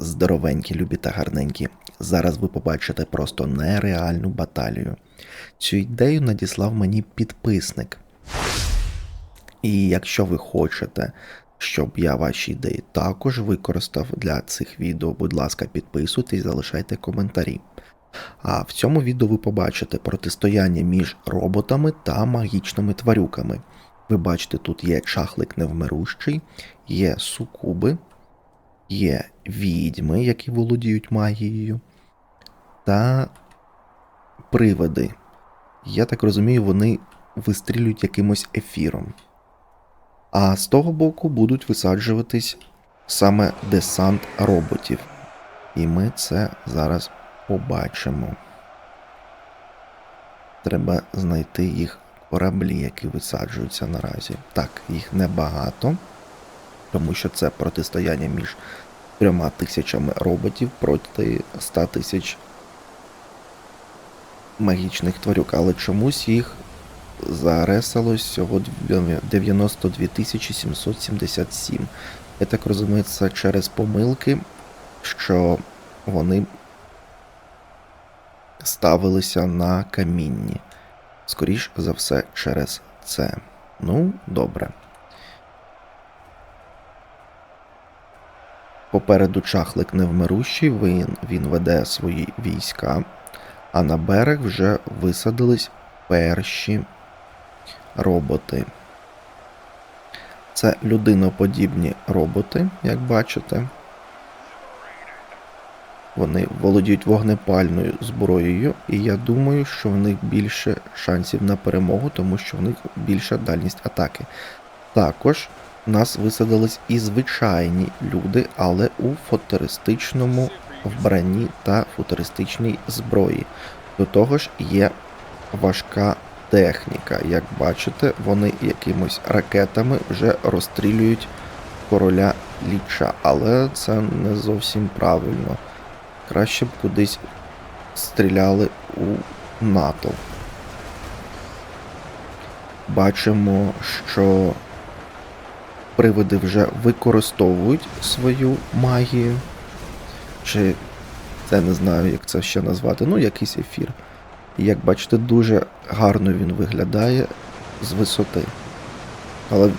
здоровенькі, любі та гарненькі. Зараз ви побачите просто нереальну баталію. Цю ідею надіслав мені підписник. І якщо ви хочете, щоб я ваші ідеї також використав для цих відео, будь ласка, підписуйтесь, залишайте коментарі. А в цьому відео ви побачите протистояння між роботами та магічними тварюками. Ви бачите, тут є чахлик невмирущий, є сукуби, є відьми, які володіють магією, та привиди. Я так розумію, вони вистрілюють якимось ефіром. А з того боку будуть висаджуватись саме десант роботів. І ми це зараз побачимо. Треба знайти їх кораблі, які висаджуються наразі. Так, їх небагато, тому що це протистояння між трьома тисячами роботів проти 100 тисяч магічних тварюк, але чомусь їх заресалось всього 92 777. Я так розумію, це через помилки, що вони ставилися на камінні. Скоріш за все, через це. Ну, добре. Попереду чахлик невмирущий, він, він веде свої війська, а на берег вже висадились перші роботи. Це людиноподібні роботи, як бачите. Вони володіють вогнепальною зброєю, і я думаю, що в них більше шансів на перемогу, тому що в них більша дальність атаки. Також нас висадились і звичайні люди, але у футуристичному вбранні та футуристичній зброї. До того ж є важка техніка. Як бачите, вони якимось ракетами вже розстрілюють короля ліча, але це не зовсім правильно. Краще б кудись стріляли у НАТО. Бачимо, що привиди вже використовують свою магію. Чи це не знаю, як це ще назвати. Ну, якийсь ефір. І як бачите, дуже гарно він виглядає з висоти. Але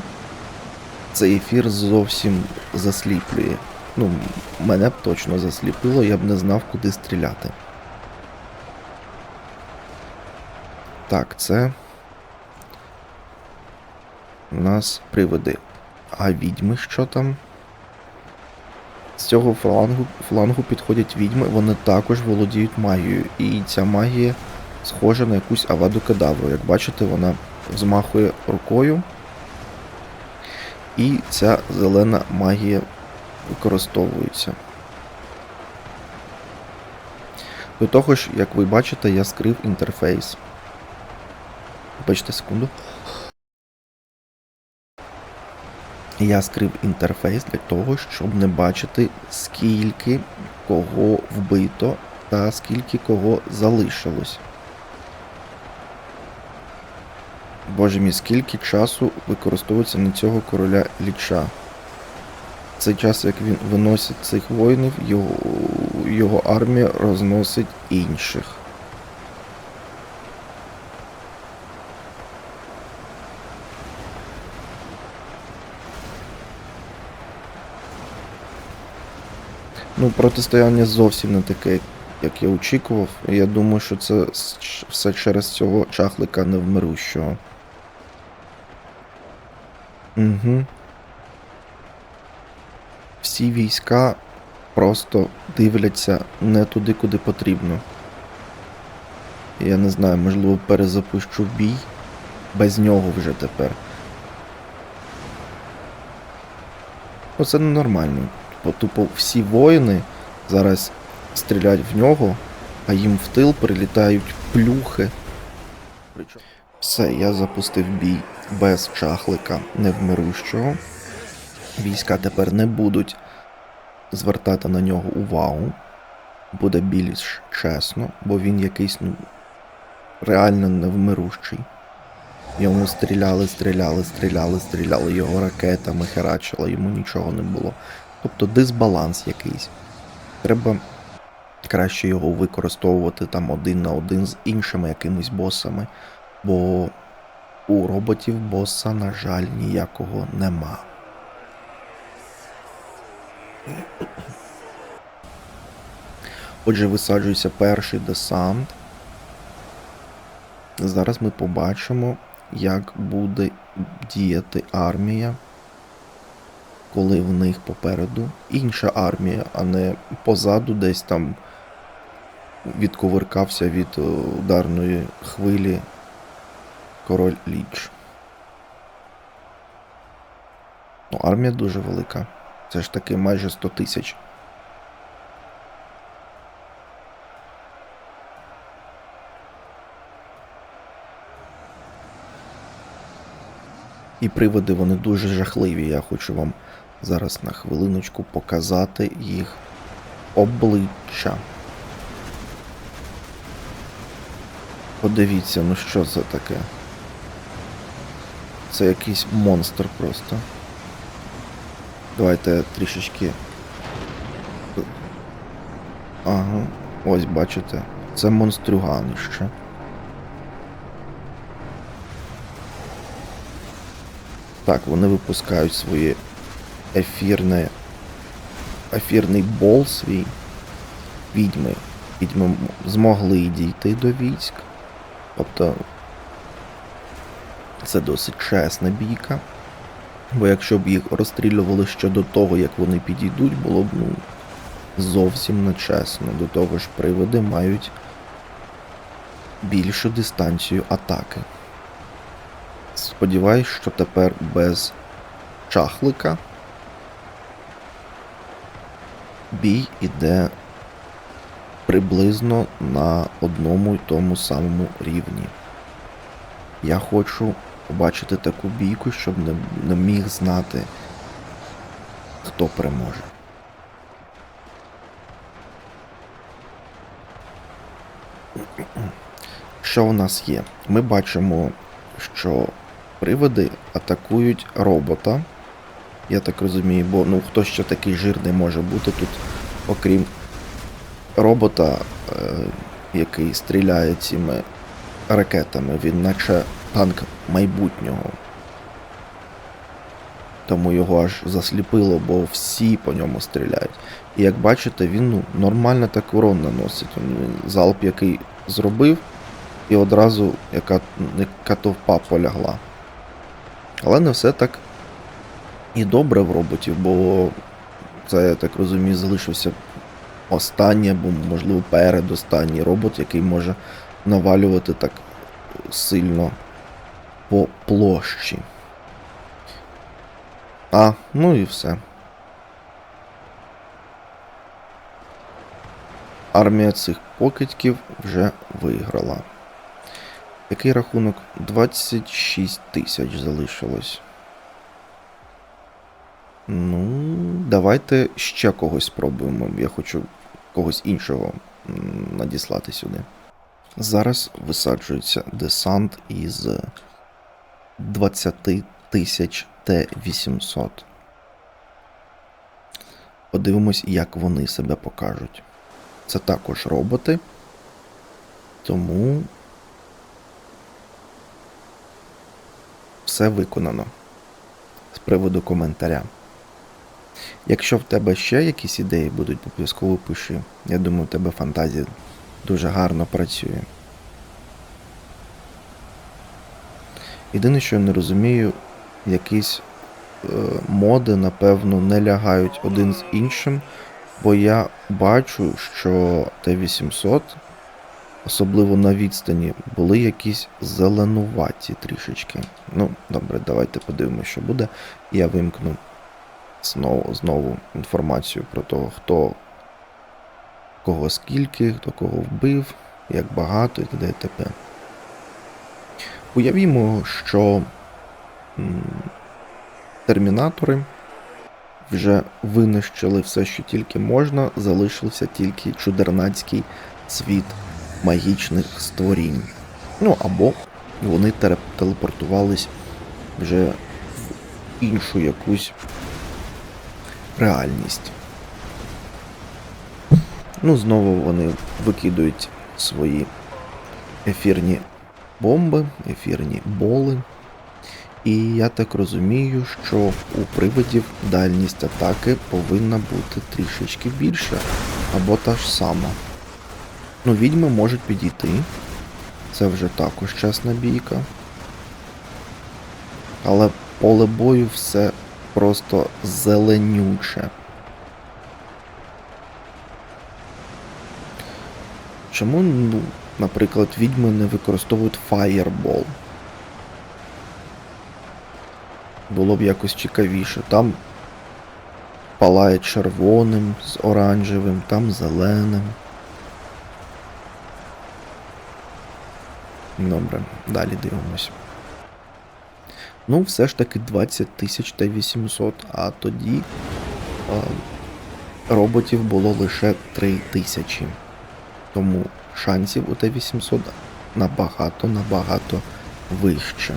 цей ефір зовсім засліплює. Ну, мене б точно засліпило, я б не знав, куди стріляти. Так, це. У нас привиди. А відьми що там? З цього флангу, флангу підходять відьми, вони також володіють магією. І ця магія схожа на якусь аваду кадавру. Як бачите, вона взмахує рукою. І ця зелена магія використовується. До того ж, як ви бачите, я скрив інтерфейс. Бачите секунду. Я скрив інтерфейс для того, щоб не бачити, скільки кого вбито та скільки кого залишилось. Боже мій, скільки часу використовується на цього короля ліча. Цей час, як він виносить цих воїнів, його, його армія розносить інших. Ну, протистояння зовсім не таке, як я очікував. Я думаю, що це все через цього чахлика невмирущого. Угу. Всі війська просто дивляться не туди, куди потрібно. Я не знаю, можливо, перезапущу бій без нього вже тепер. Оце ненормально. Тупо, тупо всі воїни зараз стріляють в нього, а їм в тил прилітають плюхи. Все, я запустив бій без чахлика невмирущого. Війська тепер не будуть звертати на нього увагу. Буде більш чесно, бо він якийсь ну, реально невмирущий. Йому стріляли, стріляли, стріляли, стріляли, його ракетами херачило, йому нічого не було. Тобто дисбаланс якийсь. Треба краще його використовувати там один на один з іншими якимись босами, бо у роботів боса, на жаль, ніякого нема. Отже, висаджується перший десант. Зараз ми побачимо, як буде діяти армія, коли в них попереду інша армія, а не позаду десь там відковиркався від е, ударної хвилі король Ліч. Ну, армія дуже велика. Це ж таки майже 100 тисяч. І приводи вони дуже жахливі. Я хочу вам зараз на хвилиночку показати їх обличчя. Подивіться, ну що це таке? Це якийсь монстр просто. Давайте трішечки. Ага, ось бачите. Це монстрюганище. Так, вони випускають своє ефірне. Ефірний бол свій. Відьми. Відьми змогли дійти до військ. Тобто це досить чесна бійка. Бо якщо б їх розстрілювали ще до того, як вони підійдуть, було б ну, зовсім нечесно. До того ж, приводи мають більшу дистанцію атаки. Сподіваюсь, що тепер без чахлика бій іде приблизно на одному й тому самому рівні. Я хочу побачити таку бійку, щоб не, не міг знати, хто переможе. Що у нас є? Ми бачимо, що приводи атакують робота. Я так розумію, бо ну хто ще такий жирний може бути тут, окрім робота, е, який стріляє цими ракетами, він наче танк майбутнього. Тому його аж засліпило, бо всі по ньому стріляють. І як бачите, він ну, нормально так урон наносить. Він залп, який зробив, і одразу яка, яка товпа полягла. Але не все так і добре в роботів, бо це, я так розумію, залишився останній або, можливо, передостанній робот, який може навалювати так сильно по площі. А, ну і все. Армія цих покидьків вже виграла. Який рахунок? 26 тисяч залишилось. Ну, давайте ще когось спробуємо. Я хочу когось іншого надіслати сюди. Зараз висаджується десант із 20 тисяч Т-800. Подивимось, як вони себе покажуть. Це також роботи. Тому все виконано з приводу коментаря. Якщо в тебе ще якісь ідеї будуть, обов'язково пиши. Я думаю, у тебе фантазія дуже гарно працює. Єдине, що я не розумію, якісь е, моди, напевно, не лягають один з іншим, бо я бачу, що Т-800, особливо на відстані, були якісь зеленуваті трішечки. Ну, добре, давайте подивимося, що буде. Я вимкну знову, знову інформацію про того, хто кого скільки, хто кого вбив, як багато і т.д. т.п. Уявімо, що термінатори вже винищили все, що тільки можна, залишився тільки чудернацький світ магічних створінь. Ну або вони телепортувались вже в іншу якусь реальність. Ну, знову вони викидують свої ефірні бомби, ефірні боли. І я так розумію, що у привидів дальність атаки повинна бути трішечки більша, або та ж сама. Ну, відьми можуть підійти. Це вже також чесна бійка. Але поле бою все просто зеленюче. Чому, ну, наприклад, відьми не використовують Fireball? Було б якось цікавіше. Там палає червоним з оранжевим, там зеленим. Добре, далі дивимось. Ну, все ж таки 20 тисяч та 800, а тоді е, роботів було лише 3 тисячі. Тому шансів у Т-800 набагато, набагато вище.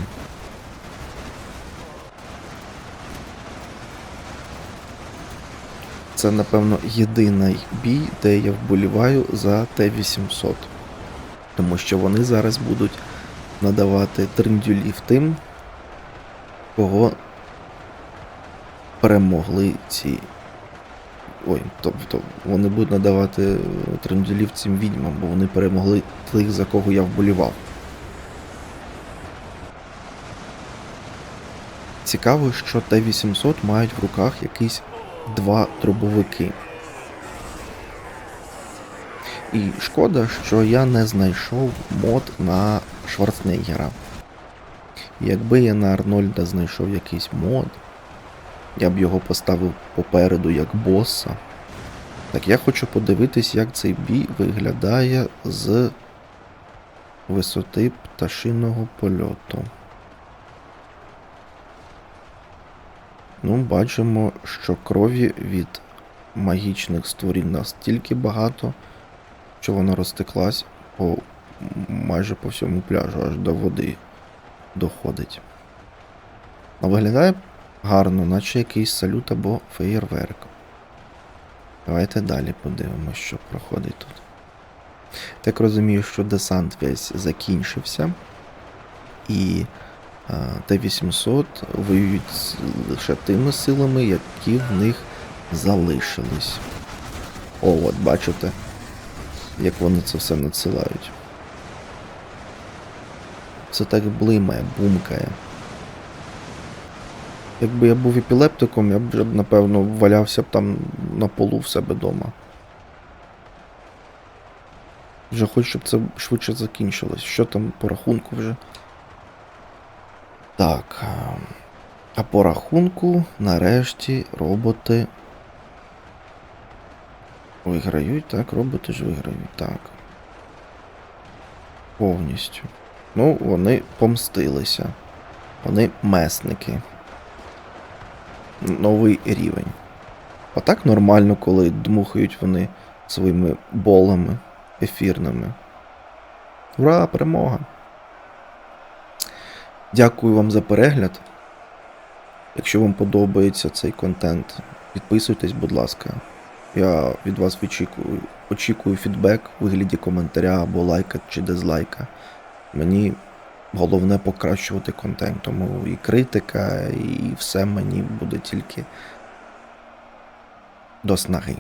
Це, напевно, єдиний бій, де я вболіваю за Т-800. Тому що вони зараз будуть надавати трендюлів тим, кого перемогли ці. Ой, тобто вони будуть надавати трендюлів цим відьмам, бо вони перемогли тих, за кого я вболівав. Цікаво, що Т-800 мають в руках якісь два трубовики. І шкода, що я не знайшов мод на Шварценеггера. Якби я на Арнольда знайшов якийсь мод, я б його поставив попереду як боса. Так я хочу подивитись, як цей бій виглядає з висоти пташиного польоту. Ну, бачимо, що крові від магічних створінь настільки багато, що вона розтеклась по майже по всьому пляжу, аж до води доходить. А виглядає гарно, наче якийсь салют або феєрверк. Давайте далі подивимося, що проходить тут. Так розумію, що десант весь закінчився. І е, Т-800 воюють лише тими силами, які в них залишились. О, от бачите, як вони це все надсилають. Це так блимає, бумкає. Якби я був епілептиком, я б вже, напевно, валявся б там на полу в себе вдома. Вже хочу, щоб це швидше закінчилось. Що там по рахунку вже? Так. а, по рахунку, нарешті, роботи. Виграють, так, роботи ж виграють, так. Повністю. Ну, вони помстилися. Вони месники. Новий рівень. А так нормально, коли дмухають вони своїми болами ефірними. Ура, перемога! Дякую вам за перегляд. Якщо вам подобається цей контент, підписуйтесь, будь ласка. Я від вас очікую, очікую фідбек у вигляді коментаря або лайка чи дизлайка. Мені головне покращувати контент, тому і критика, і все мені буде тільки до снаги.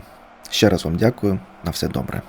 Ще раз вам дякую, на все добре.